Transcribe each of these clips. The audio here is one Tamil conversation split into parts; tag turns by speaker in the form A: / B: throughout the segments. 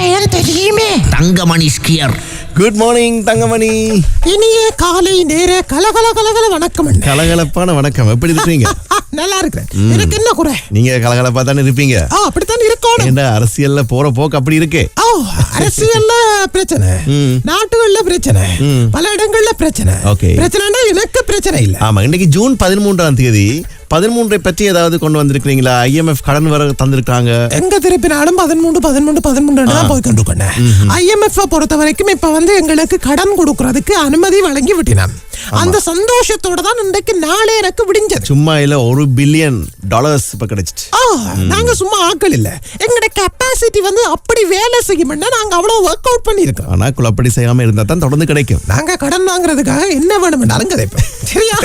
A: விஷயம் தெரியுமே?
B: Thangamani skier.
C: Good morning Thangamani.
A: இனிய காலை நேர கலகல கலகல வணக்கம்.
C: கலகலப்பான வணக்கம். எப்படி இருக்கீங்க
A: நல்லா இருக்கிறேன். எனக்கு என்ன குறை?
C: நீங்க கலகலப்பா தானே இருப்பீங்க?
A: ஆ அப்படித்தான் இருக்கணும்.
C: ஏன்டா அரசியல்ல போற போக்கு அப்படி இருக்கு?
A: ஓ அரசியல்ல பிரச்சனை. நாட்டுகள்ல பிரச்சனை. பல இடங்கள்ல பிரச்சனை.
C: Okay.
A: பிரச்சனைனா எனக்கு பிரச்சனை இல்ல.
C: ஆமா இன்னைக்கு ஜூன் பதிமூன்றாம் தேதி பதிமூன்றை பற்றி ஏதாவது கொண்டு வந்திருக்கிறீங்களா? ஐஎம்எஃப் கடன் வர தந்திருக்காங்க
A: எங்க திருப்பினாலும் பதிமூன்று பதிமூன்று பதிமூன்று தான் போய் கொண்டு ஐஎம்எஃப் பொறுத்த வரைக்கும் இப்ப வந்து எங்களுக்கு கடன் கொடுக்கறதுக்கு அனுமதி வழங்கி விட்டினான் அந்த சந்தோஷத்தோட தான் இன்றைக்கு நாளே எனக்கு விடிஞ்சது.
C: சும்மா இல்ல ஒரு பில்லியன் டாலர்ஸ் இப்ப கிடைச்சிச்சு.
A: நாங்க சும்மா ஆட்கள் இல்ல. எங்களோட கெப்பாசிட்டி வந்து அப்படி வேலை செய்யும்னா நாங்க அவ்வளவு ஒர்க் அவுட் பண்ணிருக்கோம்
C: ஆனா குழப்படி செய்யாம இருந்தா தான் தொடர்ந்து கிடைக்கும்.
A: நாங்க கடன் வாங்குறதுக்காக என்ன வேணும்னாலும் கதைப்போம் சரியா?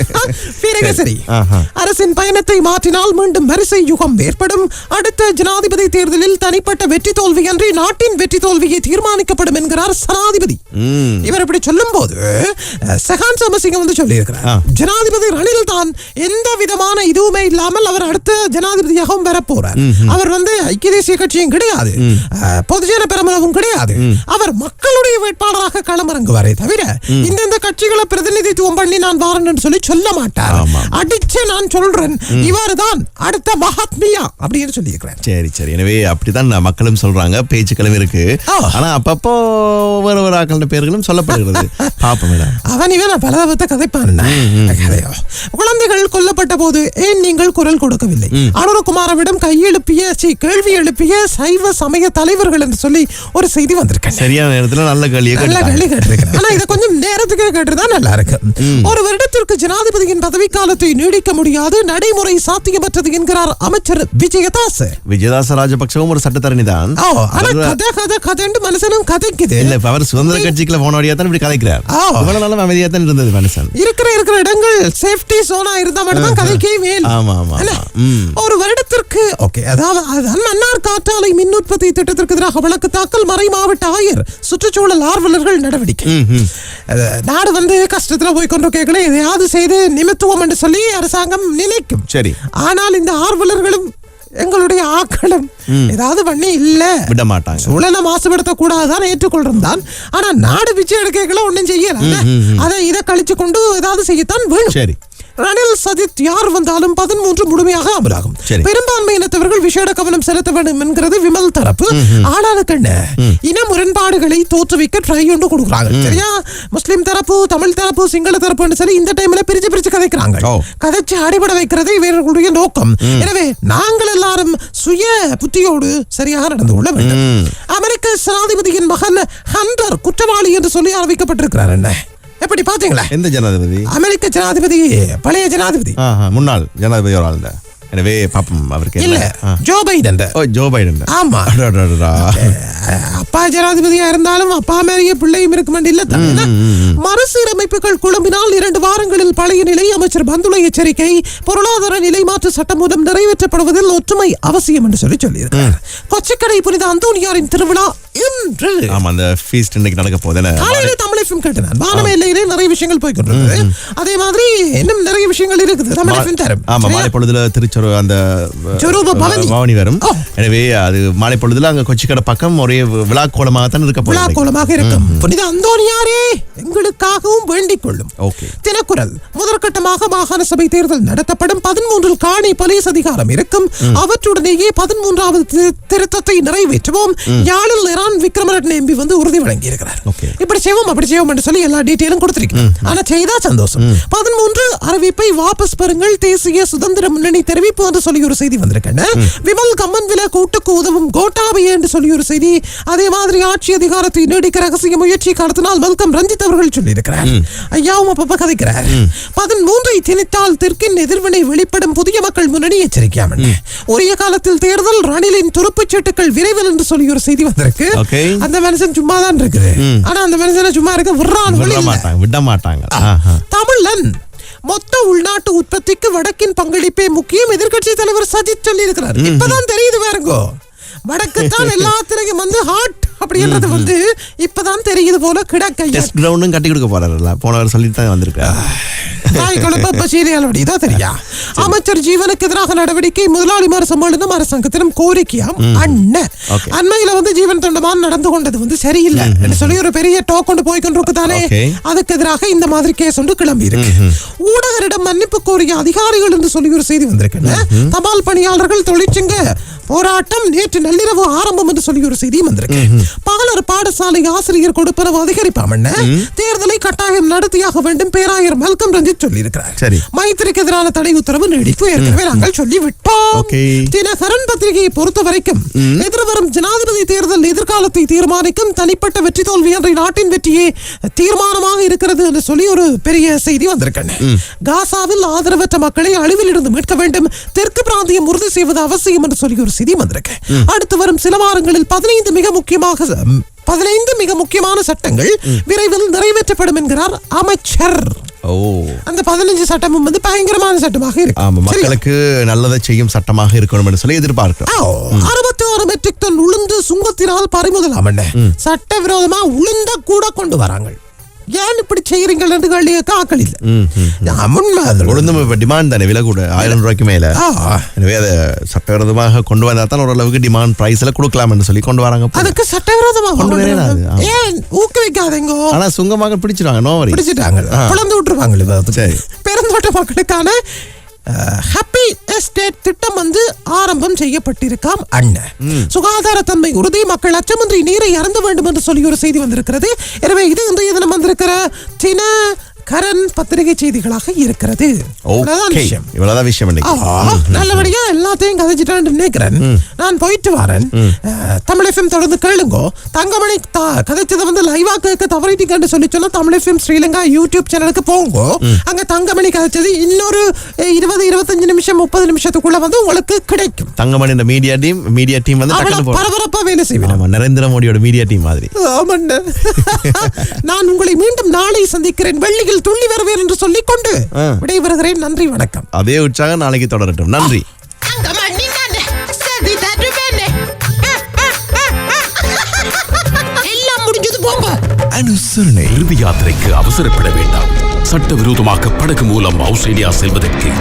A: பிறகு சரி.
C: ஆஹா.
A: அரசின் பயணத்தை மாற்றினால் மீண்டும் வரிசை யுகம் ஏற்படும். அடுத்த ஜனாதிபதி தேர்தலில் தனிப்பட்ட வெற்றி தோல்வியன்றி நாட்டின் வெற்றி தோல்வியை தீர்மானிக்கப்படும் என்கிறார் சனாதிபதி. இவர் இப்படி சொல்லும் போது சகான் சமசிங்கம் வந்து சொல்லி
C: ஆ.
A: ஜனாதிபதி ரணில் தான் எந்த விதமான இதுவுமே இல்லாமல் அவர் அடுத்த ஜனாதிபதியாகவும் வர போறார் அவர் வந்து ஐக்கிய தேசிய கட்சியும் கிடையாது. பொதுஜன பெரமுனவும் கிடையாது. அவர் மக்களுடைய வேட்பாளராக களமிறங்குவாரே தவிர இந்தந்த கட்சிகளை பிரதிநிதித்துவம் பண்ணி நான் வாரன் என்று சொல்லி சொல்ல மாட்டார். அடிச்சு நான் சொல்றேன். இவர் தான் அடுத்த மகாத்மியா அப்படின்னு சொல்லி இருக்கிறார்
C: சரி சரி. எனவே அப்படித்தான் மக்களும் சொல்றாங்க. பேச்சுக்களும் இருக்கு. ஆனா அப்பப்போ ஒவ்வொரு ஒரு ஆக்கள பேர்களும் சொல்லப்படுகிறது. பாப்போம்
A: அவன் இவன் பலதவத்தை கதைப்பான். கதையோ குழந்தைகள் கொல்லப்பட்ட போது ஏன் நீங்கள் குரல் கொடுக்கவில்லை? அனுரகுமாரவிடம் கையெழுப்பிய கேள்வி எழுப்பிய சைவ சமய தலைவர்கள் என்று சொல்லி ஒரு செய்தி வந்திருக்கேன்.
C: சரியான நேரத்துல நல்ல கேள்வியை
A: நல்ல. கேள்வி கேட்டிருக்கிறேன் ஆனா இதை கொஞ்சம் நேரத்துக்கு கேட்டுதான் நல்லா இருக்கு. ஒரு வருடத்திற்கு ஜனாதிபதியின் பதவிக்காலத்தை நீடிக்க முடியாது நடைமுறை சாத்தியமற்றது என்கிறார் அமைச்சர் விஜயதாஸ்
C: விஜயதாச ராஜபக்சவும் ஒரு சட்டத்தரணி தான்
A: கதை கதை கதைன்னு மனுஷனும் கதைக்குது.
C: இல்ல அவர் சுதந்திர கட்சிக்குள்ள போன வழியா தான் இப்படி கதைக்கிறார். இவ்வளவு நாளும் அமைதியா தான் இருந்தது மனுஷன்.
A: இருக்கிற இருக்கிற இடங்கள் சேஃப்டி சோனா இருந்தா மட்டும் தான் கதைக்கே மேல்.
C: ஆமா, ஆமா.
A: ஒரு வருடத்திற்கு ஓகே. அதாவது மன்னார் காற்றாலை மின் உற்பத்தி திட்டத்திற்கு எதிராக வழக்கு தாக்கல் மறை மாவட்ட ஆயர் சுற்றுச்சூழல் ஆர்வலர்கள் நடவடிக்கை. நாடு வந்து கஷ்டத்துல போய் கொண்டு கேட்கல எதையாவது செய்து நிமித்துவம் என்று சொல்லி அரசாங்கம் நினைக்கும்.
C: சரி.
A: ஆனால் இந்த ஆர்வலர்களும் எங்களுடைய ஆக்களும் ஏதாவது பண்ணி இல்ல.
C: விட மாட்டாங்க
A: சூழலை மாசுபடுத்த கூடாதான் ஏற்றுக்கொள்றோம் தான் ஆனா நாடு பிச்சை எடுக்கல ஒண்ணும் செய்யல. அதை இதை கழிச்சு கொண்டு ஏதாவது செய்யத்தான் வேணும்.
C: சரி.
A: ரணில் சஜித் யார் வந்தாலும் பதிமூன்று முழுமையாக அமலாகும்
C: சரி.
A: பெரும்பான்மை இனத்தவர்கள் விசேட கவனம் செலுத்த வேண்டும் என்கிறது விமல் தரப்பு. ஆளாளுக்கு என்ன இன முரண்பாடுகளை தோற்றுவிக்க ட்ரை ஒன்று கொடுக்குறாங்க. சரியா? முஸ்லிம் தரப்பு தமிழ் தரப்பு சிங்கள தரப்புன்னு சொல்லி இந்த டைம்ல பிரிச்சு பிரிச்சு கதைக்கிறாங்க. கதைச்சு அடிபட வைக்கிறது இவர்களுடைய நோக்கம். எனவே நாங்கள் எல்லாரும் சுய புத்தியோடு சரியாக நடந்து கொள்ள வேண்டும். அமெரிக்க ஜனாதிபதியின் மகன் ஹண்டர் குற்றவாளி என்று சொல்லி அறிவிக்கப்பட்டிருக்கிறார் என்ன? எப்படி பாத்தீங்களா
C: எந்த ஜனாதிபதி?
A: அமெரிக்க ஜனாதிபதி பழைய ஜனாதிபதி.
C: முன்னாள் ஜனாதிபதி ஒரு ஆள் எனவே பாப்போம் அவருக்கு
A: இல்ல. ஜோ பைடன்
C: ஓ ஜோ பைடன்
A: ஆமா. அப்பா ஜனாதிபதியா இருந்தாலும் அப்பா மேரிய பிள்ளையும் இருக்கும் இல்ல? மறுசீரமைப்புகள் குழம்பினால் இரண்டு வாரங்களில் பழைய நிலை அமைச்சர் பந்துளை எச்சரிக்கை பொருளாதார நிலை மாற்று சட்டம் மூலம் நிறைவேற்றப்படுவதில் ஒற்றுமை அவசியம் என்று சொல்லி சொல்லியிருக்கிறார் கொச்சிக்கடை புனித அந்தோனியாரின் திருவிழா இன்று.
C: ஆமா அந்த ஃபீஸ்ட் இன்னைக்கு நடக்க போகுது
A: காலையில தமிழ் எஃப்எம் கேட்டேன் வானமே இல்லையிலே நிறைய விஷயங்கள் போய் அதே மாதிரி இன்னும் நிறைய விஷயங்கள் இருக்குது. தமிழ் எஃப்எம் தரும்.
C: ஆமா மாலை பொழுதுல திருச்சொரு அந்த
A: சொரூப பவனி.
C: வரும். எனவே அது மாலை பொழுதுல அங்க கொச்சிக்கடை பக்கம் ஒரே விழா கோலமாக தான் இருக்க
A: விழா கோலமாக இருக்கும். புனித அந்தோனியாரே எங்களுக்காகவும் வேண்டிக் கொள்ளும். தினக்குரல் முதற்கட்டமாக மாகாண சபை தேர்தல் நடத்தப்படும். பதிமூன்றில் காணி போலீஸ் அதிகாரம் இருக்கும். அவற்றுடனேயே பதிமூன்றாவது திருத்தத்தை நிறைவேற்றுவோம். யாழில் இரான் விக்ரமரட்ன எம்பி வந்து உறுதி வழங்கி இருக்கிறார். இப்படி செய்வோம் அப்படி செய்வோம் என்று சொல்லி எல்லா டீட்டெயிலும் கொடுத்திருக்கேன் ஆனா செய்தா சந்தோஷம். பதிமூன்று அறிவிப்பை வாபஸ் பெறுங்கள். தேசிய சுதந்திர முன்னணி தெரிவிப்பு என்று சொல்லி ஒரு செய்தி வந்திருக்கேன் விமல் கம்மன்வில கூட்டுக்கு உதவும் கோட்டாபய என்று சொல்லி ஒரு செய்தி அதே மாதிரி ஆட்சி அதிகாரத்தை நீடிக்க ரகசிய முயற்சி கடத்தினால் வெல்கம் ரஞ்சித் அவர்கள் சொல்லியிருக்கிறார். ஐயாவும் அப்பப்ப கதைக்கிறார். பதிமூன்றை திணித்தால் தெற்கின் எதிர்வினை வெளிப்படும் புதிய மக்கள் முன்னணி எச்சரிக்கையாமன். உரிய காலத்தில் தேர்தல் ரணிலின் துருப்புச் சீட்டுகள் விரைவில் என்று சொல்லி ஒரு செய்தி வந்திருக்கு. அந்த மனுஷன் சும்மா தான் இருக்குது ஆனா அந்த மனுஷனை சும்மா இருக்க
C: விட. மாட்டாங்க.
A: தமிழன். மொத்த உள்நாட்டு உற்பத்திக்கு வடக்கின் பங்களிப்பே முக்கியம் எதிர்க்கட்சி தலைவர் சஜித் சொல்லி இருக்கிறார் இப்பதான் தெரியுது பாருங்கோ. வடக்குத்தான் எல்லாத்திலையும் வந்து ஹாட் அப்படின்றது வந்து இப்பதான் தெரியுது போல கிடக்க
C: டெஸ்ட் கிரவுண்டும் கட்டி கொடுக்க போறாருல்ல போனவர் சொல்லிட்டு தான் வந்திருக்காரு
A: தாய் குழப்ப தெரியா? அமைச்சர் ஜீவனுக்கு எதிராக நடவடிக்கை முதலாளிமார் சம்மேளனம் அரசாங்கத்திடம் கோரிக்கையாம். அண்ணன். அண்மையில வந்து ஜீவன் தொண்டமான் நடந்து கொண்டது வந்து சரியில்லை. சொல்லி ஒரு பெரிய டோக் கொண்டு போய் கொண்டிருக்கு தானே. அதுக்கு எதிராக இந்த மாதிரி கேஸ் ஒன்று கிளம்பி இருக்கு. ஊடகரிடம் மன்னிப்பு கோரிய அதிகாரிகள் என்று சொல்லி ஒரு செய்தி வந்திருக்கு. தபால் பணியாளர்கள் தொழிற்சங்க போராட்டம் நேற்று நள்ளிரவு ஆரம்பம் என்று சொல்லி ஒரு செய்தியும் வந்திருக்கு. பாலர் பாடசாலை ஆசிரியர் கொடுப்பனவு அதிகரிப்பாம் என்ன? தேர்தலை கட்டாயம் நடத்தியாக வேண்டும் பேராயர் மல்கம் ரஞ்சித் சொல்லி இருக்கிறார்
C: சரி.
A: மைத்திரிக்கு எதிரான தடை உத்தரவு நீடிப்பு ஏற்கனவே நாங்கள் சொல்லி விட்டோம்
C: Okay.
A: தினகரன் பத்திரிகையை பொறுத்த வரைக்கும் எதிர்வரும் ஜனாதிபதி தேர்தல் எதிர்காலத்தை தீர்மானிக்கும் தனிப்பட்ட வெற்றி தோல்வி என்ற நாட்டின் வெற்றியே தீர்மானமாக இருக்கிறது என்று சொல்லி ஒரு பெரிய செய்தி வந்திருக்கேன். காசாவில் ஆதரவற்ற மக்களை அழிவில் இருந்து மீட்க வேண்டும் தெற்கு பிராந்தியம் உறுதி செய்வது அவசியம் என்று சொல்லி ஒரு செய்தி வந்திருக்கு. அடுத்து வரும் சில வாரங்களில் பதினைந்து மிக முக்கியமாக பதினைந்து மிக முக்கியமான சட்டங்கள் விரைவில் நிறைவேற்றப்படும் என்கிறார் அமைச்சர்.
C: ஓ.
A: அந்த பதினஞ்சு சட்டமும் வந்து பயங்கரமான சட்டமாக இருக்கு?
C: மக்களுக்கு நல்லதை செய்யும் சட்டமாக இருக்கணும் என்று சொல்லி எதிர்பார்க்கிறோம்.
A: அறுபத்தி ஆறு மெட்ரிக் டன் உளுந்து சுங்கத்தினால் பறிமுதலாம் என்ன சட்டவிரோதமா உளுந்த கூட கொண்டு வராங்க. ஏன் இப்படி செய்யறீங்கள் என்று கேள்வி ஆக்கள் இல்ல
C: இப்ப டிமாண்ட் தானே விலை கூட ஆயிரம் ரூபாய்க்கு மேல. எனவே அதை சட்டவிரோதமாக கொண்டு வந்தா தான் ஓரளவுக்கு டிமாண்ட் பிரைஸ்ல கொடுக்கலாம் சொல்லி கொண்டு வராங்க.
A: அதுக்கு சட்டவிரோதமா
C: கொண்டு? ஆ.
A: ஏன் ஊக்குவிக்காதீங்க?
C: ஆனா சுங்கமாக பிடிச்சிருவாங்க நோவரி
A: பிடிச்சிட்டாங்க. பிளந்து விட்டுருவாங்க. பெருந்தோட்ட மக்களுக்கான ஹாப்பி எஸ்டேட் திட்டம் வந்து ஆரம்பம் அண்ணன் அண்ணன் சுகாதாரத்தன்மை உறுதி மக்கள் அச்சமின்றி நீரை இறந்து வேண்டும் என்று சொல்லி ஒரு செய்தி வந்திருக்கிறது. எனவே இது இன்றைய தினம் வந்திருக்கிற சின கரண் பத்திரிகை செய்திகளாக இருக்கிறது. விஷயம்.
C: இவ்வளவுதான்
A: நல்லபடியா எல்லாத்தையும் கதைச்சிட்டான்னு நினைக்கிறேன். நான் போயிட்டு வரேன். தமிழ் எஃப்எம் தொடர்ந்து கேளுங்கோ. தங்கமணி கதைச்சதை வந்து லைவா கேட்க தவறிட்டீங்கன்னு சொல்லி சொன்னா தமிழ் எஃப்எம் ஸ்ரீலங்கா யூடியூப் சேனலுக்கு போங்கோ. அங்க தங்கமணி கதைச்சது இன்னொரு இருபது இருபத்தஞ்சு நிமிஷம் முப்பது நிமிஷத்துக்குள்ள வந்து உங்களுக்கு கிடைக்கும்.
C: தங்கமணி இந்த மீடியா டீம் மீடியா டீம் வந்து
A: பரபரப்பா வேலை செய்வேன்.
C: ஆமா நரேந்திர மோடியோட மீடியா டீம் மாதிரி.
A: நான் உங்களை மீண்டும் நாளை சந்திக்கிறேன். வெள்ளியில் துள்ளி வருவேன் என்று சொல்லிக் கொண்டு. விடைபெறுகிறேன். நன்றி வணக்கம்.
C: அதே உற்சாகம் நாளைக்கு தொடரட்டும். நன்றி.
D: எல்லாம் முடிஞ்சது போங்க.
C: அனுசரணை
E: இறுதி யாத்திரைக்கு அவசரப்பட வேண்டாம். சட்டவிரோதமாக படகு மூலம் ஆஸ்திரேலியா செல்வதற்கு